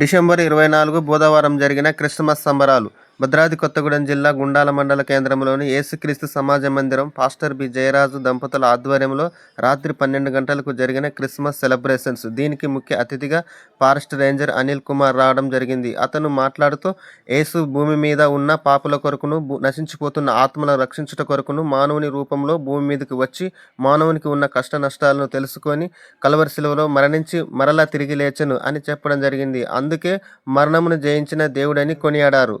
December ఇరవై నాలుగు బుధవారం జరిగిన క్రిస్మస్ సంబరాలు. భద్రాద్రి కొత్తగూడెం జిల్లా గుండాల మండల కేంద్రంలోని ఏసుక్రీస్తు సమాజ మందిరం పాస్టర్ బి జయరాజు దంపతుల ఆధ్వర్యంలో రాత్రి పన్నెండు గంటలకు జరిగిన క్రిస్మస్ సెలబ్రేషన్స్. దీనికి ముఖ్య అతిథిగా ఫారెస్ట్ రేంజర్ అనిల్ కుమార్ రావడం జరిగింది. అతను మాట్లాడుతూ ఏసు భూమి మీద ఉన్న పాపుల కొరకును నశించిపోతున్న ఆత్మలను రక్షించుట కొరకును మానవుని రూపంలో భూమి మీదకి వచ్చి మానవునికి ఉన్న కష్ట నష్టాలను తెలుసుకొని కలవరిశిలువలో మరణించి మరలా తిరిగి లేచెను అని చెప్పడం జరిగింది. అందుకే మరణమును జయించిన దేవుడని కొనియాడారు.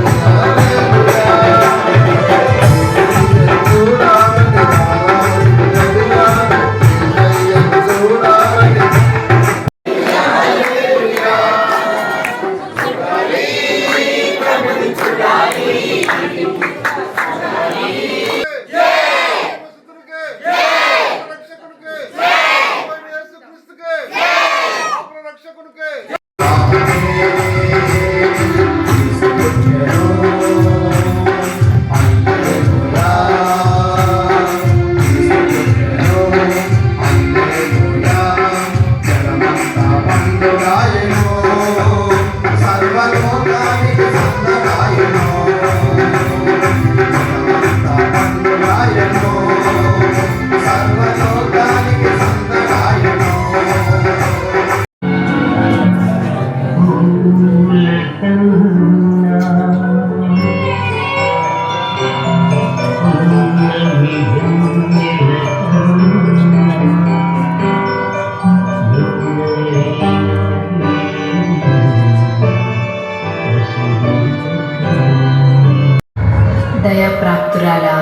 ప్రాప్తురాలా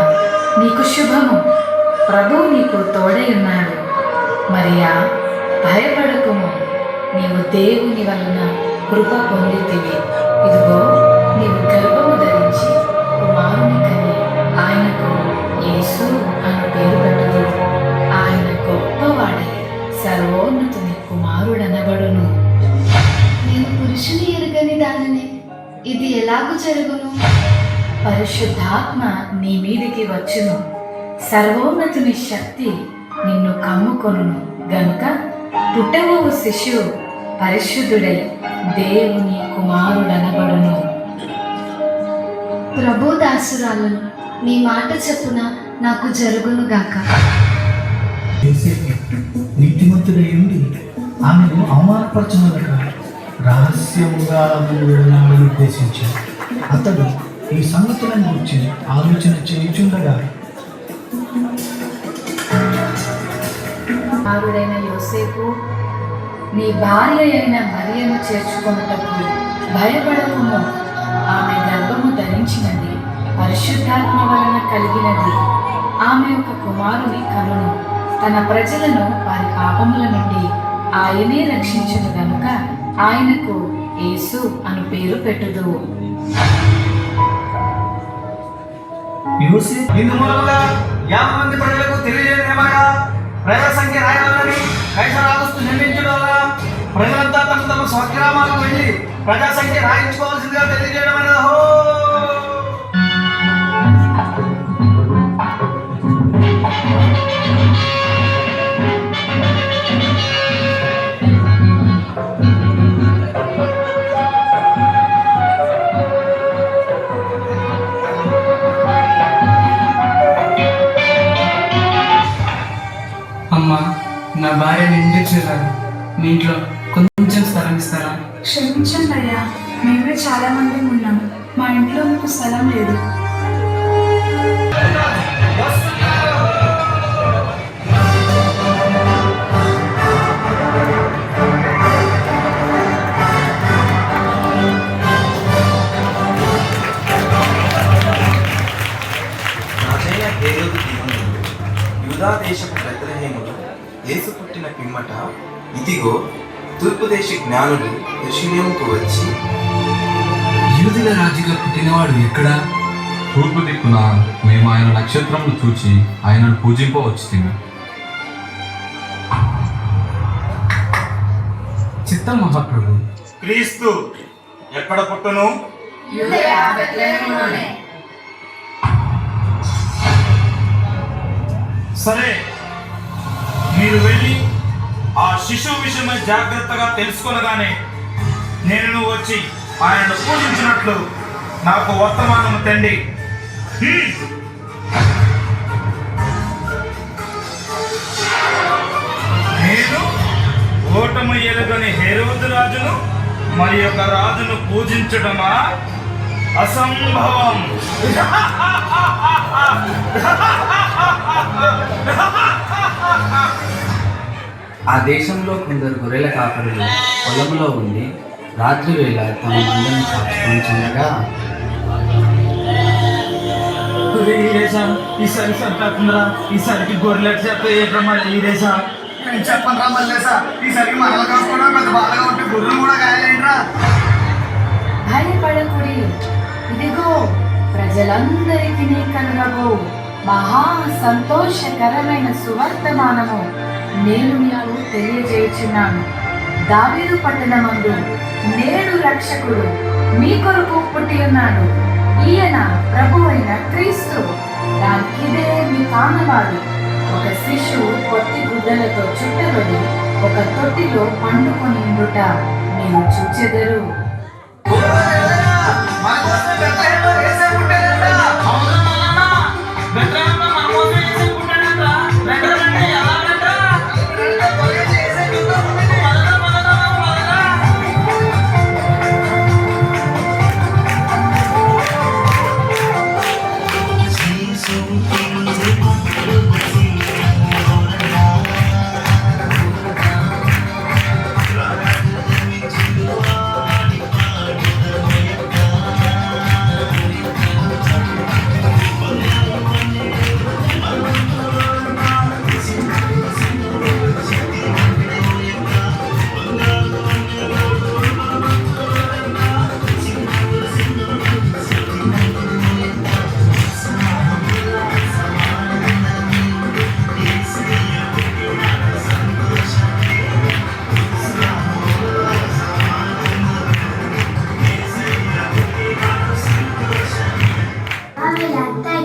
నీకు శుభము. ప్రభు నీకు తోడై ఉన్నాడు మరియా భయపడకుము. నీవు దేవుని వలన కృప పొందితివి. ఇదిగో నీవు గర్భము ధరించి కుమారుని కని ఆయనకు యేసు అని పేరు పెట్టదు. ఆయన గొప్పవాడై సర్వోన్నతుని కుమారుడనబడును. నేను పురుషుని ఎరుగని దానిని ఇది ఎలాగూ జరుగును? పరిశుద్ధాత్మ నీ మీదికి వచ్చును. సర్వోన్నతుని శక్తి నిన్ను కమ్ముకొనును. గనుక పుట్టబోవు శిశువు పరిశుద్ధుడై దేవుని కుమారుడనబడును. ప్రభు దాసురాలను నీ మాట చెప్పున నాకు జరుగును గాక. నీతిమంతుడై ఉండి ఆమెను రహస్యముగా ఆమెను ఉద్దేశించాడు. అతడు ఈ సంగతులను గురించి ఆలోచన చేయుచుండగా ఆవిడైన యోసేపు నీ భార్య అయిన మరియను చేర్చుకొనుటకు భయపడకుము. ఆమె గర్భము ధరించినది పరిశుద్ధాత్మ వలన కలిగినది. ఆమె ఒక కుమారుని కనును. తన ప్రజలను వారి పాపముల నుండి ఆయనే రక్షించను గనుక ఆయనకు యేసు అను పేరు పెట్టుదు యోసేపు ఇందు మూలముగా యాభై మంది ప్రజలకు తెలియజేయమనగా ప్రజల సంఖ్య రాయాలని కైసరాగస్తు నిర్ణయించడం వల్ల ప్రజలంతా తమ తమ స్వగ్రామాలకు వెళ్ళి ప్రజా సంఖ్య రాయించుకోవాల్సిందిగా తెలియజేయడం అనేది కొంచెం స్థలం ఇస్తారా క్షమించండి అయ్యా మేమే చాలా మంది ఉన్నాం. మా ఇంట్లో మీకు స్థలం లేదు. యూదా దేశపు బెత్లహేములో యేసు పుట్టిన పిమ్మట ఇదిగో తూర్పు దేశ జ్ఞానులు యెరూషలేముకు వచ్చి యూదుల రాజుగా పుట్టినవాడు ఎక్కడా? తూర్పు దిక్కున మేము ఆయన నక్షత్రమును చూచి ఆయనను పూజింపవచ్చు చిత్తం మహాప్రభు. క్రీస్తు ఎక్కడ పుట్టును? సరే మీరు వెళ్ళి ఆ శిశువు విషయమై జాగ్రత్తగా తెలుసుకొనగానే నేను వచ్చి ఆయనను పూజించినట్లు నాకు వర్తమానము తండి. నేను ఓటమి ఎలుగని హేరోదు రాజును మరి యొక్క రాజును పూజించడమా? అసంభవం. ఆ దేశంలో కొందరు గొర్రెల కాపరులు పొలంలో ఉండి రాత్రి వేళ తమ మందను కాచుకొని చిన్నగా ఈసారి సరిపోతుందిరా ఈసారికి గొర్రెలకు చెప్తే ఏ ప్రమాదం ఈరేసా నేను చెప్పను రా మల్లేసా ఈసారికి మనలు కాకుండా పెద్ద బాధగా ఉంటే గుర్రం కూడా గాయాలేంట్రా. భయపడకుడి ఇదిగో ప్రజలందరికీ కనుగబో మహా సంతోషకరమైన సువర్తమానము. నేను మీకు తెలియజేయుచున్నాను. దావీదు పట్టణమందు నేడు రక్షకుడు మీ కొరకు పుట్టి ఉన్నాడు. ఈయన ప్రభు అయిన క్రీస్తు. దానికిదే మీ కానవాడు. ఒక శిశువు కొత్తి గుడ్డలతో చుట్టబడి ఒక తొట్టిలో పండుకొని ఉండుట మీరు చూచెదరు.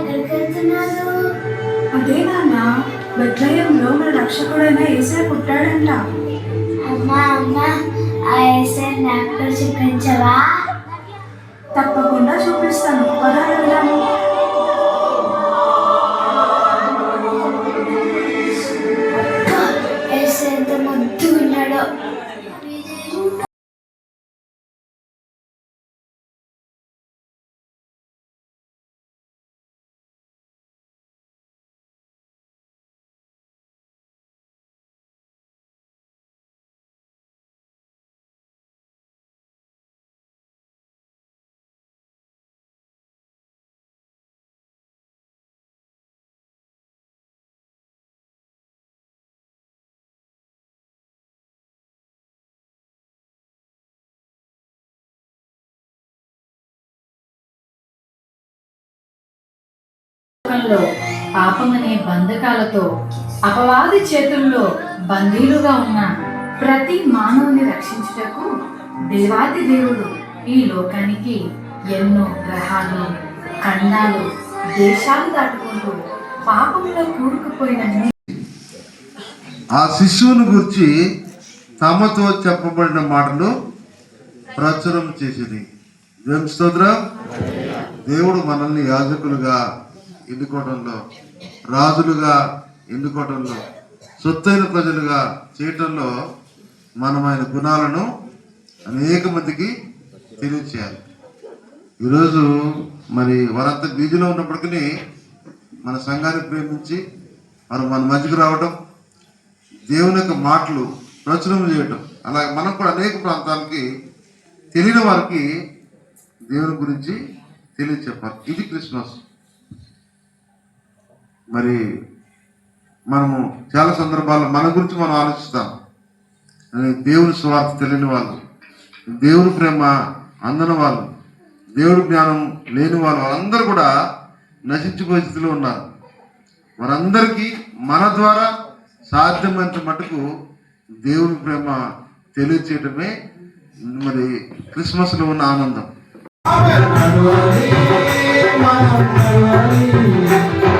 వీళ్ళంతా ఎక్కడికి వెళ్తున్నారు అదే నాన్న బెత్లయంలో మన రక్షకుడైన ఏసే పుట్టాడంట. అమ్మా అమ్మా ఆ ఏసే నాకు చూపించవా? తప్పకుండా చూపిస్తాను. పద వెళ్దాము ఎంత ముద్దు ఉన్నాడో లోకంలో పాపమనే బంధకాలతో అపవాది చేతుల్లో బందీలుగా ఉన్న ప్రతి మానవుని రక్షించుటకు దేవాది దేవుడు ఈ లోకానికి ఎన్నో గ్రహాలు ఖండాలు దేశాలు దాటుకుంటూ పాపంలో కూరుకుపోయిన ఆ శిశువును గురించి తమతో చెప్పబడిన మాటలు ప్రచురం చేసింది దేవుని స్తోత్రం? దేవుడు మనల్ని యాజకులుగా ఎన్నుకోవడంలో రాజులుగా ఎన్నుకోవడంలో సొత్తైన ప్రజలుగా చేయటంలో మనం ఆయన గుణాలను అనేక మందికి తెలియచేయాలి. ఈరోజు మరి వారంతా బీజీలో ఉన్నప్పటికీ మన సంఘాన్ని ప్రేమించి వారు మన మధ్యకు రావడం దేవుని యొక్క మాటలు ప్రచురం చేయటం అలాగే మనం కూడా అనేక ప్రాంతాలకి తెలియని వారికి దేవుని గురించి తెలియచెప్పాలి ఇది క్రిస్మస్. మరి మనము చాలా సందర్భాల్లో మన గురించి మనం ఆలోచిస్తాం. అని దేవుని స్వార్థ తెలియని వాళ్ళు దేవుని ప్రేమ అందని వాళ్ళు దేవుడి జ్ఞానం లేని వాళ్ళు వాళ్ళందరూ కూడా నశించిపోయే స్థితిలో ఉన్నారు. వారందరికీ మన ద్వారా సాధ్యమైనంత మటుకు దేవుని ప్రేమ తెలియచేయటమే మరి క్రిస్మస్లో ఉన్న ఆనందం.